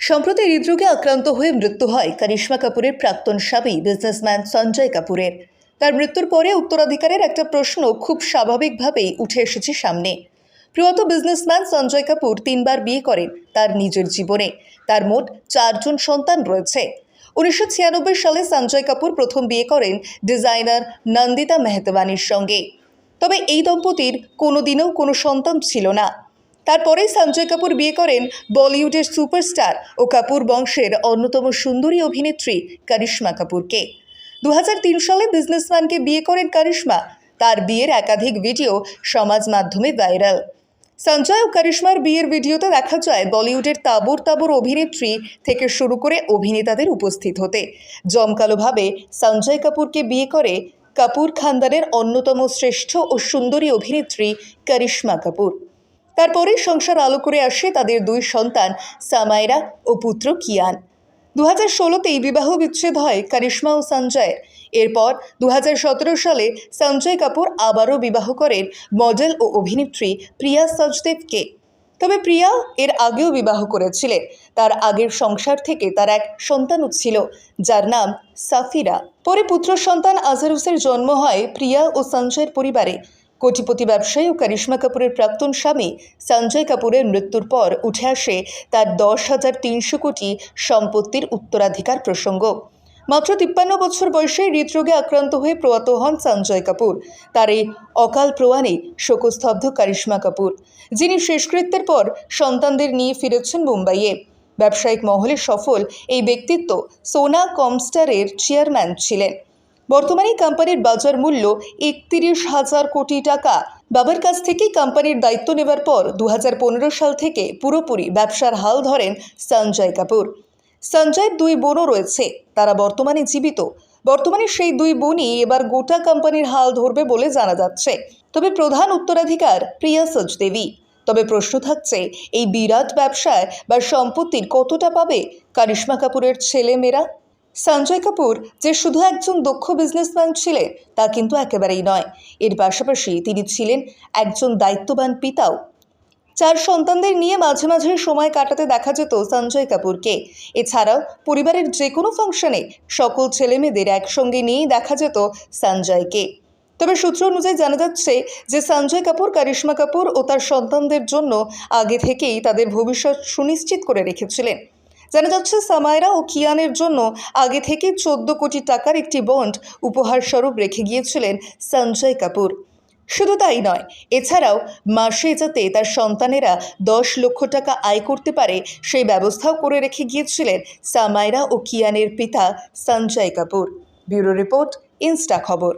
সম্প্রতি হৃদরোগে আক্রান্ত হয়ে মৃত্যু হয় করিশ্মা কাপুরের প্রাক্তন স্বামী বিজনেসম্যান সঞ্জয় কাপুরের। তার মৃত্যুর পরে উত্তরাধিকারের একটা প্রশ্ন খুব স্বাভাবিকভাবেই উঠে এসেছে সামনে। প্রয়াত বিজনেসম্যান সঞ্জয় কাপুর তিনবার বিয়ে করেন তার নিজের জীবনে। তার মোট চারজন সন্তান রয়েছে। উনিশশো ছিয়ানব্বই সালে সঞ্জয় কাপুর প্রথম বিয়ে করেন ডিজাইনার নন্দিতা মেহতবানির সঙ্গে। তবে এই দম্পতির কোনোদিনও কোনো সন্তান ছিল না। তারপরেই সঞ্জয় কাপুর বিয়ে করেন বলিউডের সুপারস্টার ও কাপুর বংশের অন্যতম সুন্দরী অভিনেত্রী করিশ্মা কাপুরকে। দু হাজার তিন সালে বিজনেসম্যানকে বিয়ে করেন করিশ্মা। তার বিয়ের একাধিক ভিডিও সমাজ মাধ্যমে ভাইরাল। সঞ্জয় ও করিশ্মার বিয়ের ভিডিওতে দেখা যায়, বলিউডের তাবর তাবর অভিনেত্রী থেকে শুরু করে অভিনেতাদের উপস্থিত হতে। জমকালোভাবে সঞ্জয় কাপুরকে বিয়ে করে কাপুর খানদানের অন্যতম শ্রেষ্ঠ ও সুন্দরী অভিনেত্রী করিশ্মা কাপুর। তারপরে সংসার আলো করে আসে তাদের দুই সন্তান, সামাইরা ও পুত্র কিয়ান। দু হাজার ষোলোতেই বিবাহ বিচ্ছেদ হয় করিশ্মা ও সঞ্জয়ের। এরপর দু হাজার সতেরো সালে সঞ্জয় কাপুর আবারও বিবাহ করেন মডেল ও অভিনেত্রী প্রিয়া সচদেবকে তবে প্রিয়া এর আগেও বিবাহ করেছিলেন। তার আগের সংসার থেকে তার এক সন্তানও ছিল যার নাম সাফিরা। পরে পুত্র সন্তান আজহারুসের জন্ম হয় প্রিয়া ও সঞ্জয়ের পরিবারে। কোটিপতি ব্যবসায়ী ও করিশ্মা কাপুরের প্রাক্তন স্বামী সঞ্জয় কাপুরের মৃত্যুর পর উঠে আসে তার দশ হাজার তিনশো কোটি সম্পত্তির উত্তরাধিকার প্রসঙ্গ। মাত্র তিপ্পান্ন বছর বয়সে হৃদরোগে আক্রান্ত হয়ে প্রয়াত হন সঞ্জয় কাপুর। তার এই অকাল প্রয়াণে শোকস্তব্ধ করিশ্মা কাপুর, যিনি শেষকৃত্যের পর সন্তানদের নিয়ে ফিরেছেন মুম্বাইয়ে। ব্যবসায়িক মহলে সফল এই ব্যক্তিত্ব সোনা কমস্টারের চেয়ারম্যান ছিলেন। বর্তমানে কোম্পানির বাজার মূল্য একত্রিশ হাজার কোটি টাকা। বাবার কাছ থেকেই কোম্পানির দায়িত্ব নেবার পর দু হাজার পনেরো সাল থেকে পুরোপুরি ব্যবসার হাল ধরেন সঞ্জয় কাপুর। সঞ্জয়ের দুই বোনও রয়েছে, তারা বর্তমানে জীবিত। বর্তমানে সেই দুই বোনই এবার গোটা কোম্পানির হাল ধরবে বলে জানা যাচ্ছে। তবে প্রধান উত্তরাধিকার প্রিয়া সচদেবী তবে প্রশ্ন থাকছে, এই বিরাট ব্যবসায় বা সম্পত্তির কতটা পাবে করিশ্মা কাপুরের ছেলে মেয়েরা সঞ্জয় কাপুর, যে শুধু একজন দক্ষ বিজনেসম্যান ছিলেন, তা কিন্তু একেবারেই নয়। এর পাশাপাশি তিনি ছিলেন একজন দায়িত্ববান পিতাও। চার সন্তানদের নিয়ে মাঝে মাঝে সময় কাটাতে দেখা যেত সঞ্জয় কাপুরকে। এছাড়াও পরিবারের যে কোনো ফাংশনে সকল ছেলেমেয়েদের একসঙ্গে নিয়েই দেখা যেত সঞ্জয়কে। তবে সূত্র অনুযায়ী জানা যাচ্ছে যে সঞ্জয় কাপুর, কারিশ্মা কাপুর ও তার সন্তানদের জন্য আগে থেকেই তাদের ভবিষ্যৎ সুনিশ্চিত করে রেখেছিলেন। জানা যাচ্ছে সামায়রা ও কিয়ানের জন্য আগে থেকে চোদ্দ কোটি টাকার একটি বন্ড উপহার স্বরূপ রেখে গিয়েছিলেন সঞ্জয় কাপুর। শুধু তাই নয়, এছাড়াও মাসে যাতে তার সন্তানেরা দশ লক্ষ টাকা আয় করতে পারে, সেই ব্যবস্থাও করে রেখে গিয়েছিলেন সামায়রা ও কিয়ানের পিতা Sanjay Kapoor. Bureau report, insta খবর।